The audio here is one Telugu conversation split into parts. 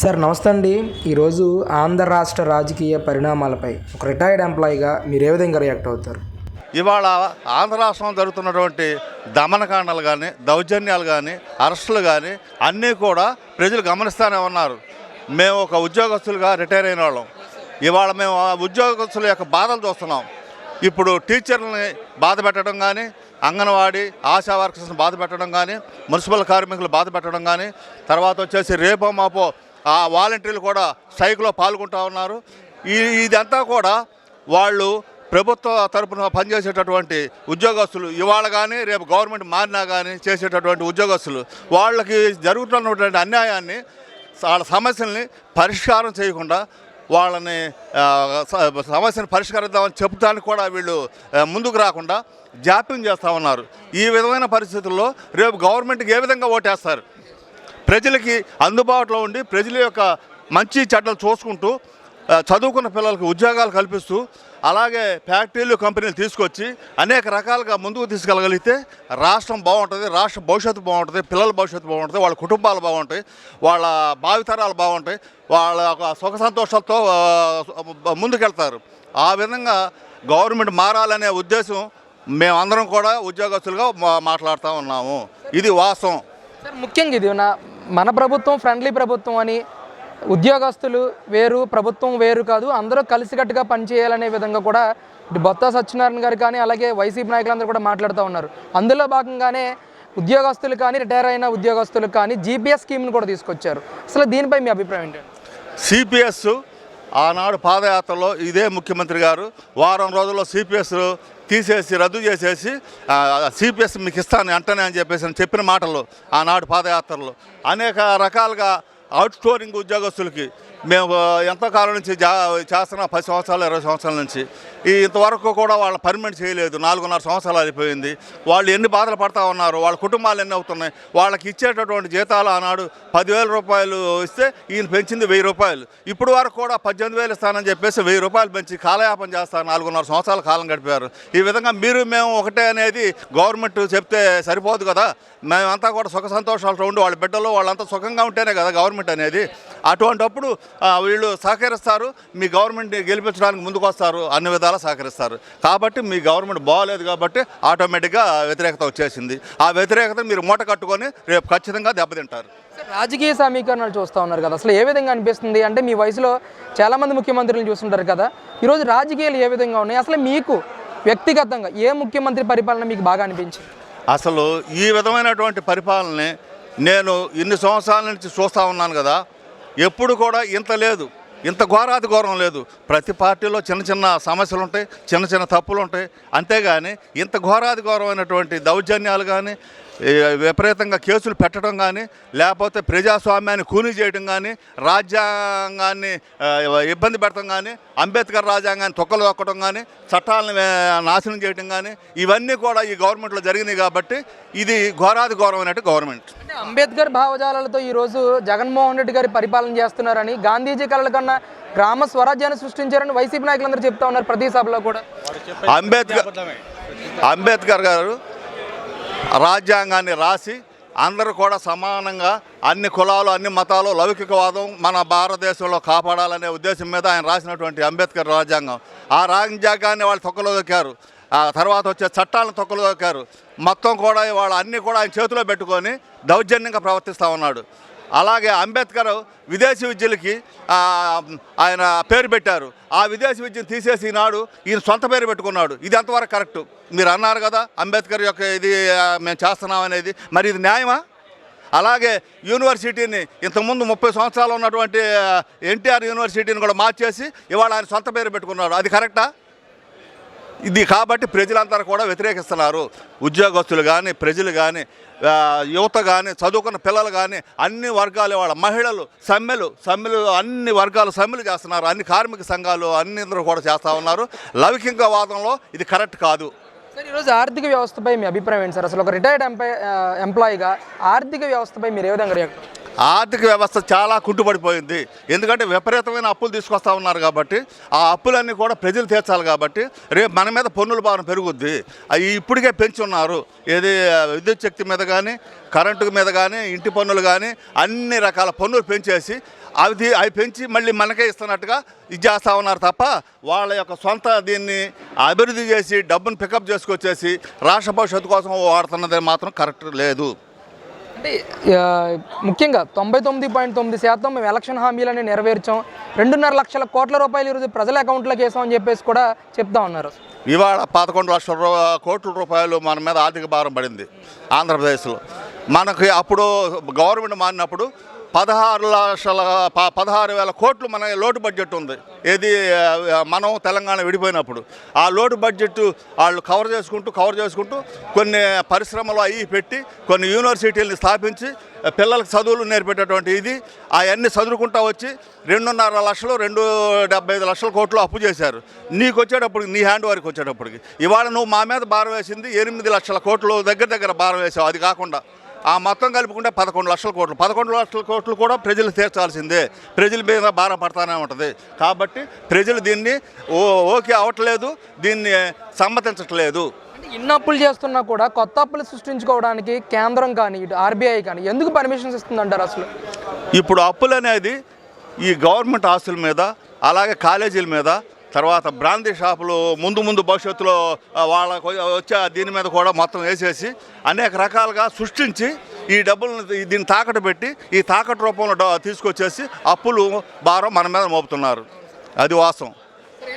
సార్ నమస్తే అండి. ఈరోజు ఆంధ్ర రాష్ట్ర రాజకీయ పరిణామాలపై ఒక రిటైర్డ్ ఎంప్లాయీగా మీరు ఏ విధంగా రియాక్ట్ అవుతారు? ఇవాళ ఆంధ్ర రాష్ట్రంలో జరుగుతున్నటువంటి దమనకాండలు కానీ దౌర్జన్యాలు కానీ అరెస్టులు కానీ అన్నీ కూడా ప్రజలు గమనిస్తూనే ఉన్నారు. మేము ఒక ఉద్యోగస్తులుగా రిటైర్ అయిన వాళ్ళం. ఇవాళ మేము ఆ ఉద్యోగస్తుల యొక్క బాధలు చూస్తున్నాం. ఇప్పుడు టీచర్లని బాధ పెట్టడం కానీ అంగన్వాడీ ఆశా వర్కర్స్ని బాధ పెట్టడం కానీ మున్సిపల్ కార్మికులు బాధ పెట్టడం కానీ తర్వాత వచ్చేసి రేపో మాపో ఆ వాలంటీర్లు కూడా స్ట్రైక్లో పాల్గొంటూ ఉన్నారు. ఈ ఇదంతా కూడా వాళ్ళు ప్రభుత్వ తరపున పనిచేసేటటువంటి ఉద్యోగస్తులు ఇవాళ కానీ రేపు గవర్నమెంట్ మారినా కానీ చేసేటటువంటి ఉద్యోగస్తులు వాళ్ళకి జరుగుతున్నటువంటి అన్యాయాన్ని వాళ్ళ సమస్యల్ని పరిష్కారం చేయకుండా వాళ్ళని సమస్యను పరిష్కరిద్దామని చెబుతానికి కూడా వీళ్ళు ముందుకు రాకుండా జాప్యం చేస్తూ ఉన్నారు. ఈ విధమైన పరిస్థితుల్లో రేపు గవర్నమెంట్కి ఏ విధంగా ఓటేస్తారు? ప్రజలకి అందుబాటులో ఉండి ప్రజల యొక్క మంచి చెడ్డలు చూసుకుంటూ చదువుకున్న పిల్లలకు ఉద్యోగాలు కల్పిస్తూ అలాగే ఫ్యాక్టరీలు కంపెనీలు తీసుకొచ్చి అనేక రకాలుగా ముందుకు తీసుకెళ్ళగలిగితే రాష్ట్రం బాగుంటుంది రాష్ట్ర భవిష్యత్తు బాగుంటుంది పిల్లల భవిష్యత్తు బాగుంటుంది వాళ్ళ కుటుంబాలు బాగుంటాయి వాళ్ళ భావితరాలు బాగుంటాయి వాళ్ళ సుఖ సంతోషాలతో ముందుకెళ్తారు. ఆ విధంగా గవర్నమెంట్ మారాలనే ఉద్దేశం మేమందరం కూడా ఉద్యోగస్తులుగా మా- మాట్లాడుతూ ఉన్నాము. ఇది వాస్తవం. ముఖ్యంగా ఇది నా మన ప్రభుత్వం ఫ్రెండ్లీ ప్రభుత్వం అని ఉద్యోగస్తులు వేరు ప్రభుత్వం వేరు కాదు అందరూ కలిసికట్టుగా పనిచేయాలనే విధంగా కూడా బొత్త సత్యనారాయణ గారు కానీ అలాగే వైసీపీ నాయకులందరూ కూడా మాట్లాడుతూ ఉన్నారు. అందులో భాగంగానే ఉద్యోగస్తులు కానీ రిటైర్ అయిన ఉద్యోగస్తులు కానీ జీపీఎస్ స్కీమ్ని కూడా తీసుకొచ్చారు. అసలు దీనిపై మీ అభిప్రాయం ఏంటండి సిపిఎస్ ఆనాడు పాదయాత్రలో ఇదే ముఖ్యమంత్రి గారు వారం రోజుల్లో సిపిఎస్ తీసేసి రద్దు చేసేసి సిపిఎస్ మీకు ఇస్తాను వెంటనే అని చెప్పేసి అని చెప్పిన మాటలు ఆనాడు పాదయాత్రలో. అనేక రకాలుగా అవుట్ స్టోరింగ్ ఉద్యోగస్తులకి మేము ఎంతో కాలం నుంచి జా చేస్తున్నాం పది సంవత్సరాలు ఇరవై సంవత్సరాల నుంచి ఈ ఇంతవరకు కూడా వాళ్ళ పర్మనెంట్ చేయలేదు. నాలుగున్నర సంవత్సరాలు అయిపోయింది. వాళ్ళు ఎన్ని బాధలు పడతా ఉన్నారు? వాళ్ళ కుటుంబాలు ఎన్ని అవుతున్నాయి? వాళ్ళకి ఇచ్చేటటువంటి జీతాలు ఆనాడు పదివేల రూపాయలు ఇస్తే ఈయన పెంచింది వెయ్యి రూపాయలు. ఇప్పుడు వరకు కూడా పద్దెనిమిది వేలు ఇస్తానని చెప్పేసి వెయ్యి రూపాయలు పెంచి కాలయాపన చేస్తారు. నాలుగున్నర సంవత్సరాల కాలం గడిపారు. ఈ విధంగా మీరు మేము ఒకటే అనేది గవర్నమెంట్ చెప్తే సరిపోదు కదా? మేమంతా కూడా సుఖ సంతోషాలతో ఉండి వాళ్ళ బిడ్డలు వాళ్ళంతా సుఖంగా ఉంటేనే కదా గవర్నమెంట్ అనేది. అటువంటప్పుడు వీళ్ళు సహకరిస్తారు. మీ గవర్నమెంట్ గెలిపించడానికి ముందుకు వస్తారు అన్ని విధాలు సహకరిస్తారు. కాబట్టి మీ గవర్నమెంట్ బాగోలేదు కాబట్టి ఆటోమేటిక్గా వ్యతిరేకత వచ్చేసింది. ఆ వ్యతిరేకత మీరు మూట కట్టుకొని రేపు ఖచ్చితంగా దెబ్బతింటారు. రాజకీయ సమీకరణలు చూస్తూ ఉన్నారు కదా. అసలు ఏ విధంగా అనిపిస్తుంది? అంటే మీ వయసులో చాలామంది ముఖ్యమంత్రులను చూస్తుంటారు కదా. ఈరోజు రాజకీయాలు ఏ విధంగా ఉన్నాయి? అసలు మీకు వ్యక్తిగతంగా ఏ ముఖ్యమంత్రి పరిపాలన మీకు బాగా అనిపించింది? అసలు ఈ విధమైనటువంటి పరిపాలనని నేను ఇన్ని సంవత్సరాల నుంచి చూస్తూ ఉన్నాను కదా. ఎప్పుడు కూడా ఇంత లేదు. ఇంత ఘోరాది ఘోరం లేదు. ప్రతి పార్టీలో చిన్న చిన్న సమస్యలు ఉంటాయి చిన్న చిన్న తప్పులు ఉంటాయి. అంతేగాని ఇంత ఘోరాది ఘోరమైనటువంటి దౌర్జన్యాలు కానీ విపరీతంగా కేసులు పెట్టడం కానీ లేకపోతే ప్రజాస్వామ్యాన్ని కూలీ చేయడం కానీ రాజ్యాంగాన్ని ఇబ్బంది పెడటం కానీ అంబేద్కర్ రాజ్యాంగాన్ని తొక్కలు తొక్కడం కానీ చట్టాలను నాశనం చేయడం కానీ ఇవన్నీ కూడా ఈ గవర్నమెంట్లో జరిగినాయి కాబట్టి ఇది ఘోరాది ఘోరమైనట్టు గవర్నమెంట్. అంబేద్కర్ భావజాలాలతో ఈరోజు జగన్మోహన్ రెడ్డి గారి పరిపాలన చేస్తున్నారని గాంధీజీ కళల కన్నా గ్రామ స్వరాజ్యాన్ని సృష్టించారని వైసీపీ నాయకులందరూ చెప్తా ఉన్నారు ప్రతి సభలో కూడా. అంబేద్కర్ అంబేద్కర్ గారు రాజ్యాంగాన్ని రాసి అందరూ కూడా సమానంగా అన్ని కులాలు అన్ని మతాలు లౌకికవాదం మన భారతదేశంలో కాపాడాలనే ఉద్దేశం మీద ఆయన రాసినటువంటి అంబేద్కర్ రాజ్యాంగం. ఆ రాజ్యాంగాన్ని వాళ్ళు తొక్కలో దొక్కారు. ఆ తర్వాత వచ్చే చట్టాలను తొక్కలు మొత్తం కూడా ఇవాళ అన్నీ కూడా ఆయన చేతిలో పెట్టుకొని దౌర్జన్యంగా ప్రవర్తిస్తూ ఉన్నాడు. అలాగే అంబేద్కర్ విదేశీ విద్యలకి ఆయన పేరు పెట్టారు. ఆ విదేశీ విద్యను తీసేసి ఈనాడు ఈయన సొంత పేరు పెట్టుకున్నాడు. ఇది ఎంతవరకు కరెక్ట్? మీరు అన్నారు కదా అంబేద్కర్ యొక్క ఇది మేము చేస్తున్నాం అనేది. మరి ఇది న్యాయమా? అలాగే యూనివర్సిటీని ఇంతకుముందు ముప్పై సంవత్సరాలు ఉన్నటువంటి ఎన్టీఆర్ యూనివర్సిటీని కూడా మార్చేసి ఇవాళ ఆయన సొంత పేరు పెట్టుకున్నాడు. అది కరెక్టా? ఇది కాబట్టి ప్రజలందరూ కూడా వ్యతిరేకిస్తున్నారు. ఉద్యోగస్తులు కానీ ప్రజలు కానీ యువత కానీ చదువుకున్న పిల్లలు కానీ అన్ని వర్గాల వాళ్ళ మహిళలు సమ్మెలు సమ్మెలు అన్ని వర్గాలు సమ్మెలు చేస్తున్నారు. అన్ని కార్మిక సంఘాలు అన్ని కూడా చేస్తూ ఉన్నారు. లౌకిక వాదంలో ఇది కరెక్ట్ కాదు. సార్ ఈరోజు ఆర్థిక వ్యవస్థపై మీ అభిప్రాయం ఏంటి సార్? అసలు ఒక రిటైర్డ్ ఎంప్లాయ్ ఎంప్లాయీగా ఆర్థిక వ్యవస్థపై మీరు ఏ విధంగా రియాక్ట్ ఆర్థిక వ్యవస్థ చాలా కుంటుపడిపోయింది. ఎందుకంటే విపరీతమైన అప్పులు తీసుకొస్తా ఉన్నారు కాబట్టి ఆ అప్పులన్నీ కూడా ప్రజలు తీర్చాలి కాబట్టి రేపు మన మీద పన్నుల భారం పెరుగుద్ది. అవి ఇప్పటికే పెంచున్నారు. ఏది విద్యుత్ శక్తి మీద కానీ కరెంటు మీద కానీ ఇంటి పన్నులు కానీ అన్ని రకాల పన్నులు పెంచేసి అవి అవి పెంచి మళ్ళీ మనకే ఇస్తున్నట్టుగా ఇది చేస్తూ ఉన్నారు తప్ప వాళ్ళ యొక్క సొంత దీన్ని అభివృద్ధి చేసి డబ్బును పికప్ చేసుకొచ్చేసి రాష్ట్ర భవిష్యత్తు కోసం వాడుతున్నది మాత్రం కరెక్ట్ లేదు. అంటే ముఖ్యంగా తొంభై తొమ్మిది పాయింట్ తొమ్మిది శాతం మేము ఎలక్షన్ హామీలని నెరవేర్చాం. రెండున్నర లక్షల కోట్ల రూపాయలు ఈరోజు ప్రజల అకౌంట్లోకి వేసామని చెప్పేసి కూడా చెప్తా ఉన్నారు. ఇవాళ పదకొండు లక్షల రూ కోట్ల రూపాయలు మన మీద ఆర్థిక భారం పడింది ఆంధ్రప్రదేశ్లో. మనకి అప్పుడు గవర్నమెంట్ మారినప్పుడు పదహారు లక్షల ప- పదహారు వేల కోట్లు మన లోటు బడ్జెట్ ఉంది. ఏది మనం తెలంగాణ విడిపోయినప్పుడు. ఆ లోటు బడ్జెట్ వాళ్ళు కవర్ చేసుకుంటూ కవర్ చేసుకుంటూ కొన్ని పరిశ్రమలు అవి పెట్టి కొన్ని యూనివర్సిటీలను స్థాపించి పిల్లలకు చదువులు నేర్పేటటువంటి ఇది అవన్నీ చదువుకుంటా వచ్చి రెండున్నర లక్షలు రెండు డెబ్బై ఐదు లక్షల కోట్లు అప్పు చేశారు. నీకు వచ్చేటప్పటికి నీ హ్యాండ్ వారికి వచ్చేటప్పటికి. ఇవాళ నువ్వు మా మీద భారం వేసింది ఎనిమిది లక్షల కోట్లు దగ్గర దగ్గర భారం వేసావు. అది కాకుండా ఆ మొత్తం కలుపుకుంటే పదకొండు లక్షల కోట్లు. పదకొండు లక్షల కోట్లు కూడా ప్రజలు తీర్చాల్సిందే. ప్రజల మీద భారం పడతానే ఉంటుంది. కాబట్టి ప్రజలు దీన్ని ఓ ఓకే అవ్వట్లేదు దీన్ని సమ్మతించట్లేదు. ఇన్ని అప్పులు చేస్తున్నా కూడా కొత్త అప్పులు సృష్టించుకోవడానికి కేంద్రం కానీ ఇటు ఆర్బీఐ కానీ ఎందుకు పర్మిషన్స్ ఇస్తుందంటారు అసలు? ఇప్పుడు అప్పులు అనేది ఈ గవర్నమెంట్ ఆస్తుల మీద అలాగే కాలేజీల మీద తర్వాత బ్రాందీ షాపులు ముందు ముందు భవిష్యత్తులో వాళ్ళకు వచ్చే దీని మీద కూడా మొత్తం వేసేసి అనేక రకాలుగా సృష్టించి ఈ డబ్బులను దీన్ని తాకట్టు పెట్టి ఈ తాకట్టు రూపంలో తీసుకొచ్చేసి అప్పులు భారం మన మీద మోపుతున్నారు. అది వాస్తవం.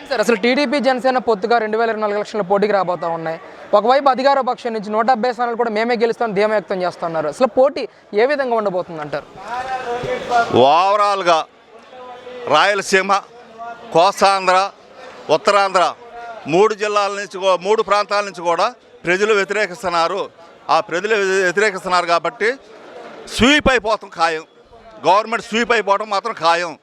సార్, అసలు టీడీపీ జనసేన పొత్తుగా రెండు వేల ఇరవై నాలుగు లక్షల పోటీకి రాబోతా ఉన్నాయి. ఒకవైపు అధికార పక్షం నుంచి నూట డెబ్బై స్థానాలు కూడా మేమే గెలుస్తామని ధీమా వ్యక్తం చేస్తున్నారు. అసలు పోటీ ఏ విధంగా ఉండబోతుంది అంటారు? ఓవరాల్గా రాయలసీమ కోస్తాంధ్ర ఉత్తరాంధ్ర మూడు జిల్లాల నుంచి మూడు ప్రాంతాల నుంచి కూడా ప్రజలు వ్యతిరేకిస్తున్నారు. ఆ ప్రజలు వ్యతిరేకిస్తున్నారు కాబట్టి స్వీప్ అయిపోతాం ఖాయం. గవర్నమెంట్ స్వీప్ అయిపోవడం మాత్రం ఖాయం.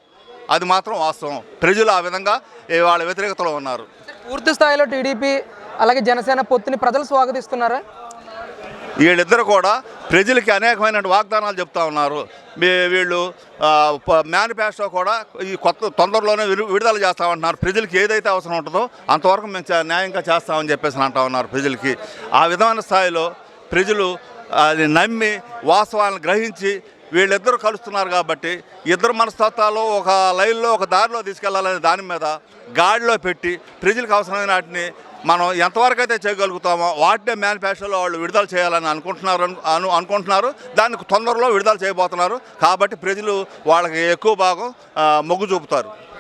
అది మాత్రం వాస్తవం. ప్రజలు ఆ విధంగా వాళ్ళ వ్యతిరేకతలో ఉన్నారు. పూర్తి స్థాయిలో టీడీపీ అలాగే జనసేన పొత్తుని ప్రజలు స్వాగతిస్తున్నారా? వీళ్ళిద్దరు కూడా ప్రజలకి అనేకమైన వాగ్దానాలు చెప్తా ఉన్నారు. మీ- వీళ్ళు మేనిఫెస్టో కూడా ఈ కొత్త తొందరలోనే విడు- విడుదల చేస్తామంటున్నారు. ప్రజలకి ఏదైతే అవసరం ఉంటుందో అంతవరకు మేము న్యాయంగా చేస్తామని చెప్పేసి అంటా ఉన్నారు ప్రజలకి. ఆ విధమైన స్థాయిలో ప్రజలు అది నమ్మి వాస్తవాలను గ్రహించి వీళ్ళిద్దరూ కలుస్తున్నారు కాబట్టి ఇద్దరు మనస్తత్వాలు ఒక లైన్లో ఒక దారిలో తీసుకెళ్ళాలనే దాని మీద గాడిలో పెట్టి ప్రజలకు అవసరమైన వాటిని మనం ఎంతవరకు అయితే చేయగలుగుతామో వాటినే మేనిఫెస్టోలో వాళ్ళు విడుదల చేయాలని అనుకుంటున్నారు అను- అనుకుంటున్నారు. దానికి తొందరలో విడుదల చేయబోతున్నారు. కాబట్టి ప్రజలు వాళ్ళకి ఎక్కువ భాగం మొగ్గు చూపుతారు.